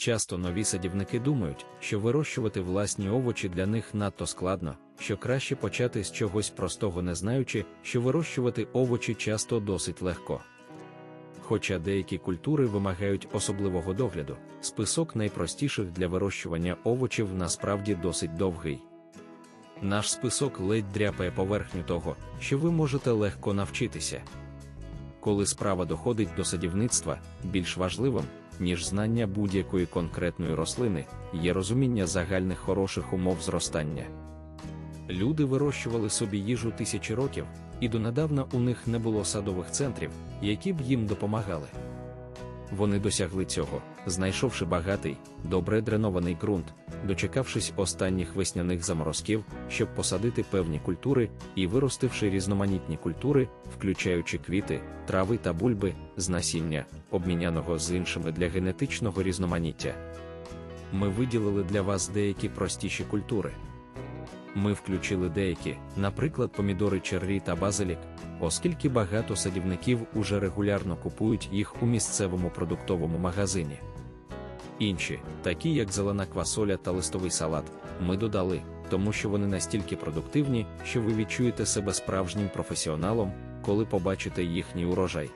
Часто нові садівники думають, що вирощувати власні овочі для них надто складно, що краще почати з чогось простого, не знаючи, що вирощувати овочі часто досить легко. Хоча деякі культури вимагають особливого догляду, список найпростіших для вирощування овочів насправді досить довгий. Наш список ледь дряпає поверхню того, що ви можете легко навчитися. Коли справа доходить до садівництва, більш важливим, ніж знання будь-якої конкретної рослини, є розуміння загальних хороших умов зростання. Люди вирощували собі їжу тисячі років, і донедавна у них не було садових центрів, які б їм допомагали. Вони досягли цього, знайшовши багатий, добре дренований ґрунт, дочекавшись останніх весняних заморозків, щоб посадити певні культури і виростивши різноманітні культури, включаючи квіти, трави та бульби, з насіння, обміняного з іншими для генетичного різноманіття. Ми виділили для вас деякі простіші культури. Ми включили деякі, наприклад, помідори черрі та базилік, оскільки багато садівників уже регулярно купують їх у місцевому продуктовому магазині. Інші, такі як зелена квасоля та листовий салат, ми додали, тому що вони настільки продуктивні, що ви відчуєте себе справжнім професіоналом, коли побачите їхній урожай.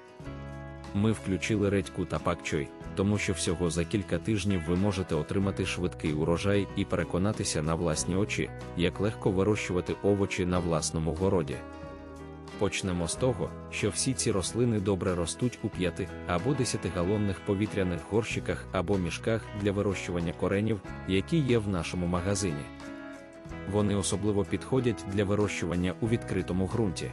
Ми включили редьку та пакчой, тому що всього за кілька тижнів ви можете отримати швидкий урожай і переконатися на власні очі, як легко вирощувати овочі на власному городі. Почнемо з того, що всі ці рослини добре ростуть у 5 або 10-галонних повітряних горщиках або мішках для вирощування коренів, які є в нашому магазині. Вони особливо підходять для вирощування у відкритому ґрунті.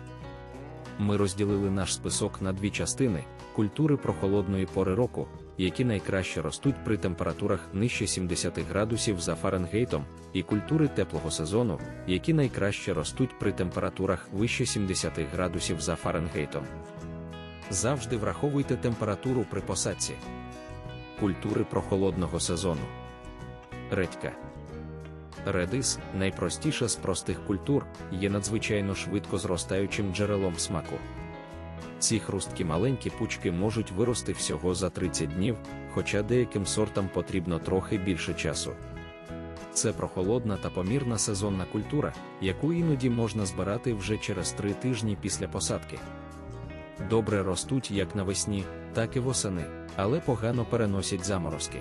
Ми розділили наш список на дві частини: культури прохолодної пори року, які найкраще ростуть при температурах нижче 70 градусів за Фаренгейтом, і культури теплого сезону, які найкраще ростуть при температурах вище 70 градусів за Фаренгейтом. Завжди враховуйте температуру при посадці. Культури прохолодного сезону. Редька. Редис, найпростіша з простих культур, є надзвичайно швидко зростаючим джерелом смаку. Ці хрусткі маленькі пучки можуть вирости всього за 30 днів, хоча деяким сортам потрібно трохи більше часу. Це прохолодна та помірна сезонна культура, яку іноді можна збирати вже через 3 тижні після посадки. Добре ростуть як навесні, так і восени, але погано переносять заморозки.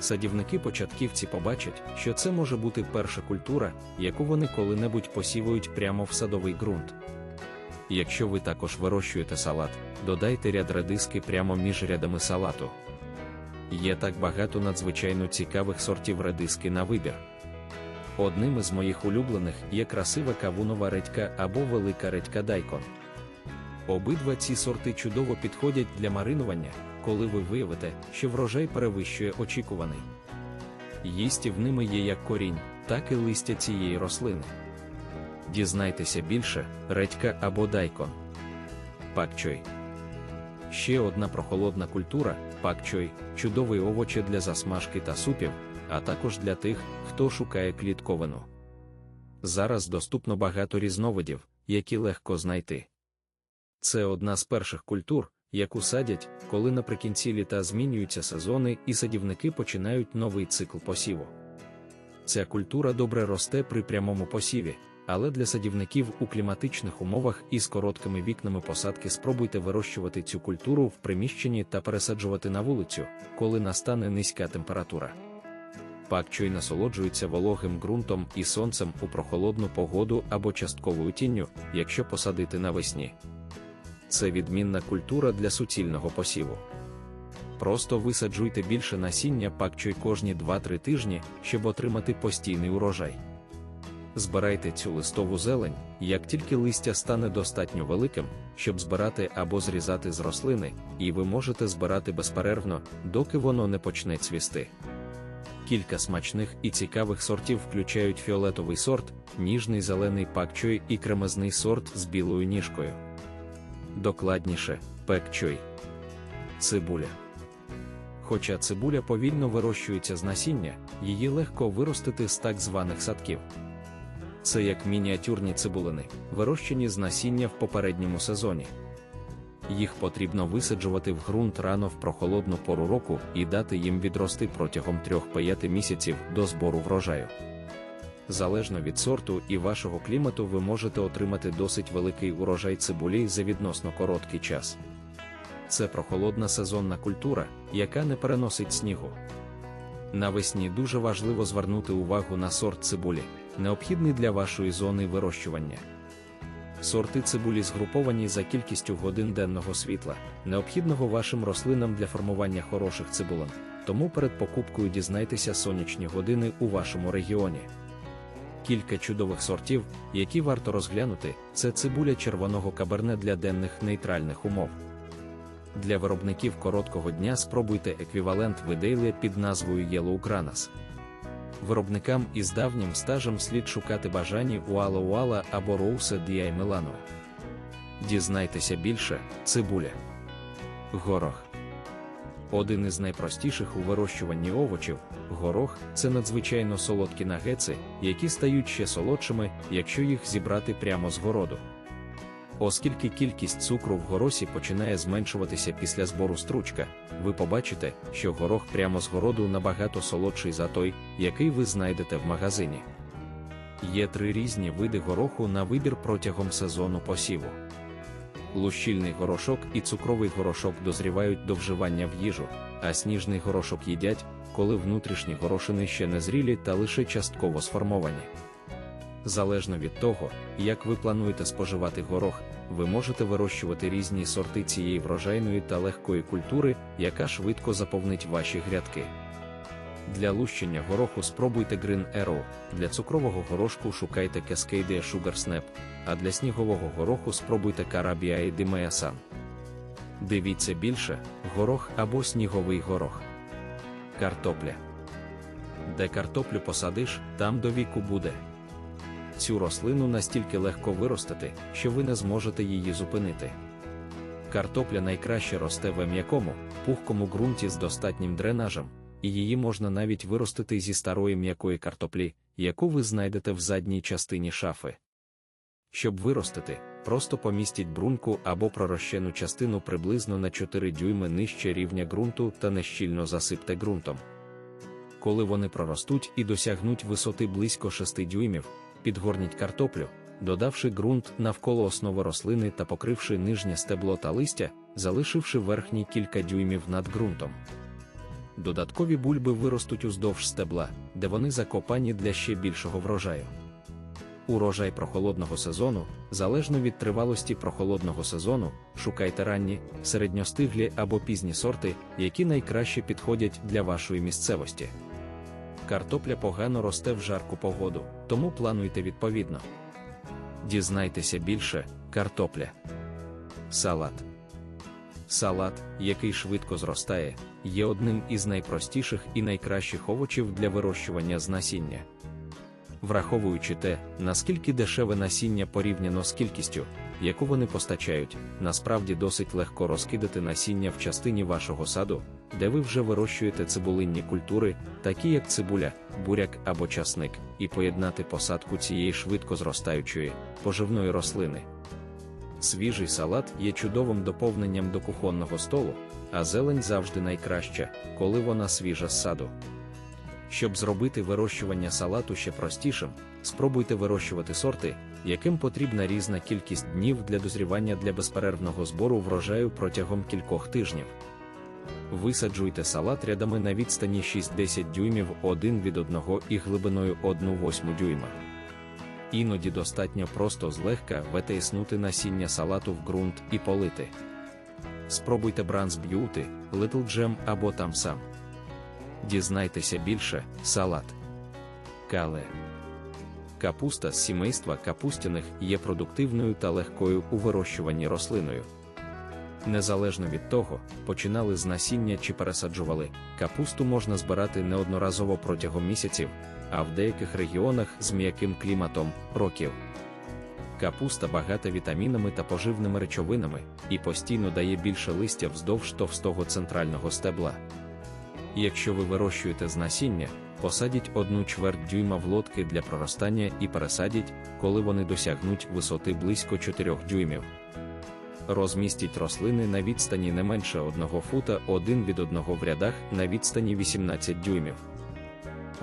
Садівники-початківці побачать, що це може бути перша культура, яку вони коли-небудь посівають прямо в садовий ґрунт. Якщо ви також вирощуєте салат, додайте ряд редиски прямо між рядами салату. Є так багато надзвичайно цікавих сортів редиски на вибір. Одним із моїх улюблених є красива кавунова редька або велика редька дайкон. Обидва ці сорти чудово підходять для маринування, коли ви виявите, що врожай перевищує очікуваний. Їстів ними є як корінь, так і листя цієї рослини. Дізнайтеся більше, редька або дайкон. Пакчой. Ще одна прохолодна культура пакчой, чудовий овочі для засмажки та супів, а також для тих, хто шукає клітковину. Зараз доступно багато різновидів, які легко знайти. Це одна з перших культур, яку садять, коли наприкінці літа змінюються сезони і садівники починають новий цикл посіву. Ця культура добре росте при прямому посіві, але для садівників у кліматичних умовах із короткими вікнами посадки спробуйте вирощувати цю культуру в приміщенні та пересаджувати на вулицю, коли настане низька температура. Пакчой насолоджується вологим ґрунтом і сонцем у прохолодну погоду або частковою тінню, якщо посадити навесні. Це відмінна культура для суцільного посіву. Просто висаджуйте більше насіння пакчой кожні 2-3 тижні, щоб отримати постійний урожай. Збирайте цю листову зелень, як тільки листя стане достатньо великим, щоб збирати або зрізати з рослини, і ви можете збирати безперервно, доки воно не почне цвісти. Кілька смачних і цікавих сортів включають фіолетовий сорт, ніжний зелений пакчой і кремезний сорт з білою ніжкою. Докладніше, пекчой. Цибуля. Хоча цибуля повільно вирощується з насіння, її легко виростити з так званих садків. Це як мініатюрні цибулини, вирощені з насіння в попередньому сезоні. Їх потрібно висаджувати в ґрунт рано в прохолодну пору року і дати їм відрости протягом 3-5 місяців до збору врожаю. Залежно від сорту і вашого клімату, ви можете отримати досить великий урожай цибулі за відносно короткий час. Це прохолодна сезонна культура, яка не переносить снігу. Навесні дуже важливо звернути увагу на сорт цибулі, необхідний для вашої зони вирощування. Сорти цибулі згруповані за кількістю годин денного світла, необхідного вашим рослинам для формування хороших цибулин, тому перед покупкою дізнайтеся сонячні години у вашому регіоні. Кілька чудових сортів, які варто розглянути, це цибуля червоного каберне для денних нейтральних умов. Для виробників короткого дня спробуйте еквівалент видейлія під назвою Yellow Granas. Виробникам із давнім стажем слід шукати бажані Уала Уала або Роусе Діай Милану. Дізнайтеся більше, цибуля. Горох. Один із найпростіших у вирощуванні овочів, горох це надзвичайно солодкі нагетси, які стають ще солодшими, якщо їх зібрати прямо з городу. Оскільки кількість цукру в горосі починає зменшуватися після збору стручка, ви побачите, що горох прямо з городу набагато солодший за той, який ви знайдете в магазині. Є три різні види гороху на вибір протягом сезону посіву. Лущільний горошок і цукровий горошок дозрівають до вживання в їжу, а сніжний горошок їдять, коли внутрішні горошини ще не зрілі та лише частково сформовані. Залежно від того, як ви плануєте споживати горох, ви можете вирощувати різні сорти цієї врожайної та легкої культури, яка швидко заповнить ваші грядки. Для лущення гороху спробуйте Green Arrow, для цукрового горошку шукайте Cascadia Sugar Snap, а для снігового гороху спробуйте Carabia Dimeasan. Дивіться більше, горох або сніговий горох. Картопля. Де картоплю посадиш, там до віку буде. Цю рослину настільки легко виростити, що ви не зможете її зупинити. Картопля найкраще росте в м'якому, пухкому ґрунті з достатнім дренажем, і її можна навіть виростити зі старої м'якої картоплі, яку ви знайдете в задній частині шафи. Щоб виростити, просто помістіть бруньку або пророщену частину приблизно на 4 дюйми нижче рівня ґрунту та нещільно засипте ґрунтом. Коли вони проростуть і досягнуть висоти близько 6 дюймів, підгорніть картоплю, додавши ґрунт навколо основи рослини та покривши нижнє стебло та листя, залишивши верхні кілька дюймів над ґрунтом. Додаткові бульби виростуть уздовж стебла, де вони закопані для ще більшого врожаю. Урожай прохолодного сезону, залежно від тривалості прохолодного сезону, шукайте ранні, середньостиглі або пізні сорти, які найкраще підходять для вашої місцевості. Картопля погано росте в жарку погоду, тому плануйте відповідно. Дізнайтеся більше, картопля. Салат. Салат, який швидко зростає, є одним із найпростіших і найкращих овочів для вирощування з насіння. Враховуючи те, наскільки дешеве насіння порівняно з кількістю, яку вони постачають, насправді досить легко розкидати насіння в частині вашого саду, де ви вже вирощуєте цибулинні культури, такі як цибуля, буряк або часник, і поєднати посадку цієї швидко зростаючої поживної рослини. Свіжий салат є чудовим доповненням до кухонного столу, а зелень завжди найкраща, коли вона свіжа з саду. Щоб зробити вирощування салату ще простішим, спробуйте вирощувати сорти, яким потрібна різна кількість днів для дозрівання для безперервного збору врожаю протягом кількох тижнів. Висаджуйте салат рядами на відстані 6-10 дюймів один від одного і глибиною 1,8 дюйма. Іноді достатньо просто злегка витиснути насіння салату в ґрунт і полити. Спробуйте Бранс Б'юти, Little Gem або там сам. Дізнайтеся більше, салат. Кале. Капуста з сімейства капустяних є продуктивною та легкою у вирощуванні рослиною. Незалежно від того, починали з насіння чи пересаджували, капусту можна збирати неодноразово протягом місяців, а в деяких регіонах з м'яким кліматом років. Капуста багата вітамінами та поживними речовинами і постійно дає більше листя вздовж товстого центрального стебла. Якщо ви вирощуєте з насіння, посадіть одну чверть дюйма в лодки для проростання і пересадіть, коли вони досягнуть висоти близько 4 дюймів. Розмістіть рослини на відстані не менше 1 фута один від одного в рядах на відстані 18 дюймів.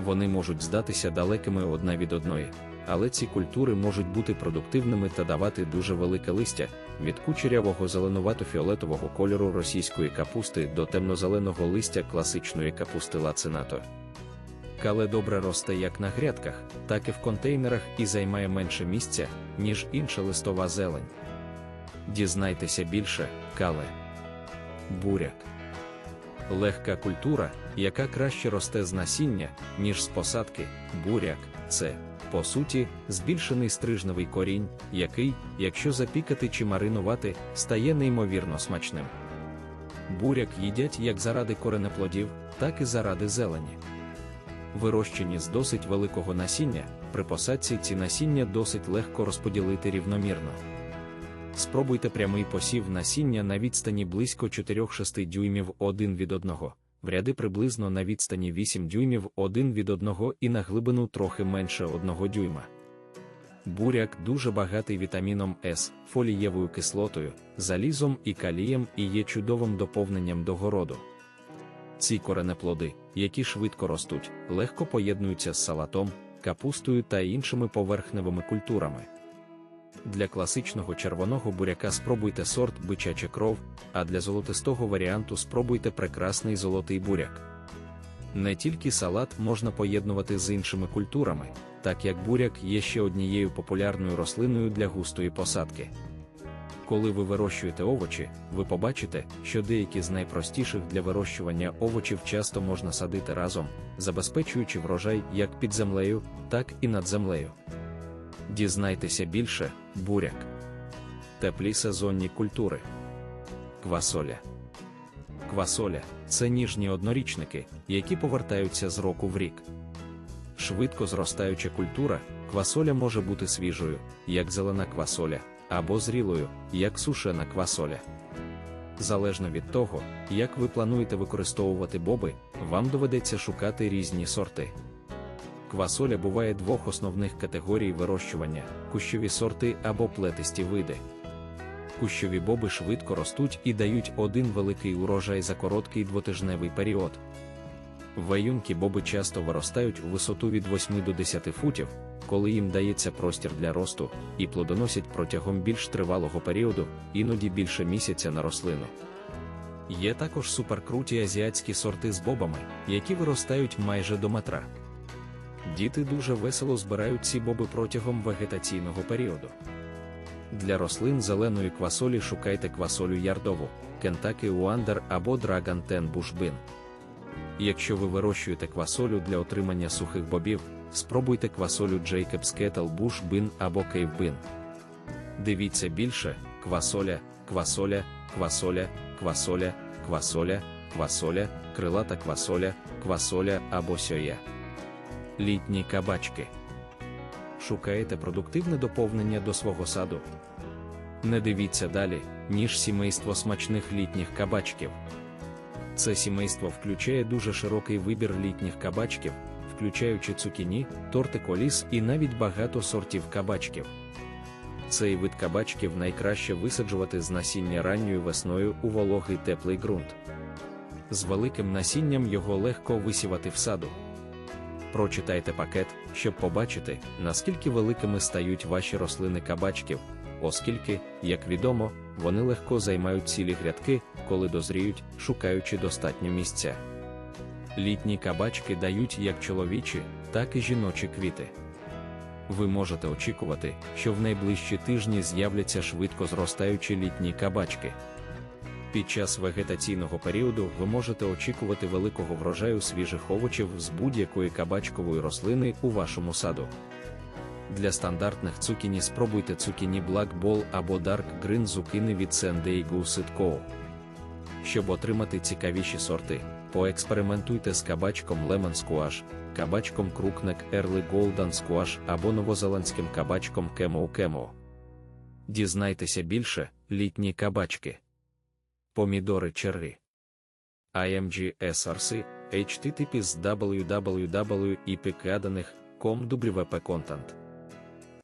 Вони можуть здатися далекими одна від одної, але ці культури можуть бути продуктивними та давати дуже велике листя від кучерявого зеленувато-фіолетового кольору російської капусти до темнозеленого листя класичної капусти лацинато. Кале добре росте як на грядках, так і в контейнерах і займає менше місця, ніж інша листова зелень. Дізнайтеся більше, кале. Буряк. Легка культура, яка краще росте з насіння, ніж з посадки, буряк це, по суті, збільшений стрижневий корінь, який, якщо запікати чи маринувати, стає неймовірно смачним. Буряк їдять як заради коренеплодів, так і заради зелені. Вирощені з досить великого насіння, при посадці ці насіння досить легко розподілити рівномірно. Спробуйте прямий посів насіння на відстані близько 4-6 дюймів один від одного, в ряди приблизно на відстані 8 дюймів один від одного і на глибину трохи менше 1 дюйма. Буряк дуже багатий вітаміном С, фолієвою кислотою, залізом і калієм і є чудовим доповненням до городу. Ці коренеплоди, які швидко ростуть, легко поєднуються з салатом, капустою та іншими поверхневими культурами. Для класичного червоного буряка спробуйте сорт бичача кров, а для золотистого варіанту спробуйте прекрасний золотий буряк. Не тільки салат можна поєднувати з іншими культурами, так як буряк є ще однією популярною рослиною для густої посадки. Коли ви вирощуєте овочі, ви побачите, що деякі з найпростіших для вирощування овочів часто можна садити разом, забезпечуючи врожай як під землею, так і над землею. Дізнайтеся більше, буряк. Теплі сезонні культури. Квасоля. Квасоля це ніжні однорічники, які повертаються з року в рік. Швидко зростаюча культура, квасоля може бути свіжою, як зелена квасоля, або зрілою, як сушена квасоля. Залежно від того, як ви плануєте використовувати боби, вам доведеться шукати різні сорти. Квасоля буває двох основних категорій вирощування: кущові сорти або плетисті види. Кущові боби швидко ростуть і дають один великий урожай за короткий двотижневий період. Ваюнки боби часто виростають у висоту від 8 до 10 футів, коли їм дається простір для росту, і плодоносять протягом більш тривалого періоду, іноді більше місяця на рослину. Є також суперкруті азіатські сорти з бобами, які виростають майже до метра. Діти дуже весело збирають ці боби протягом вегетаційного періоду. Для рослин зеленої квасолі шукайте квасолю ярдову, Кентакі Уандер або Драган Тен Бушбин. Якщо ви вирощуєте квасолю для отримання сухих бобів, спробуйте квасолю Jacob's Kettle Bush Bin або Bin. Дивіться більше: квасоля, квасоля, квасоля, квасоля, квасоля, квасоля, крилата квасоля, квасоля або сьоя. Літні кабачки. Шукаєте продуктивне доповнення до свого саду. Не дивіться далі, ніж сімейство смачних літніх кабачків. Це сімейство включає дуже широкий вибір літніх кабачків, включаючи цукіні, торти коліс і навіть багато сортів кабачків. Цей вид кабачків найкраще висаджувати з насіння ранньою весною у вологий теплий ґрунт. З великим насінням його легко висівати в саду. Прочитайте пакет, щоб побачити, наскільки великими стають ваші рослини кабачків, оскільки, як відомо, вони легко займають цілі грядки, коли дозріють, шукаючи достатньо місця. Літні кабачки дають як чоловічі, так і жіночі квіти. Ви можете очікувати, що в найближчі тижні з'являться швидко зростаючі літні кабачки. Під час вегетаційного періоду ви можете очікувати великого врожаю свіжих овочів з будь-якої кабачкової рослини у вашому саду. Для стандартних цукіні спробуйте цукіні Black Ball або Dark Green зукини від San Diego Co. Щоб отримати цікавіші сорти, поекспериментуйте з кабачком Lemon Squash, кабачком Crookneck Early Golden Squash або новозеландським кабачком Kemo Kemo. Дізнайтеся більше, літні кабачки. Помідори черри. IMG SRC, HTTP з www.ipkadaних.com WP Content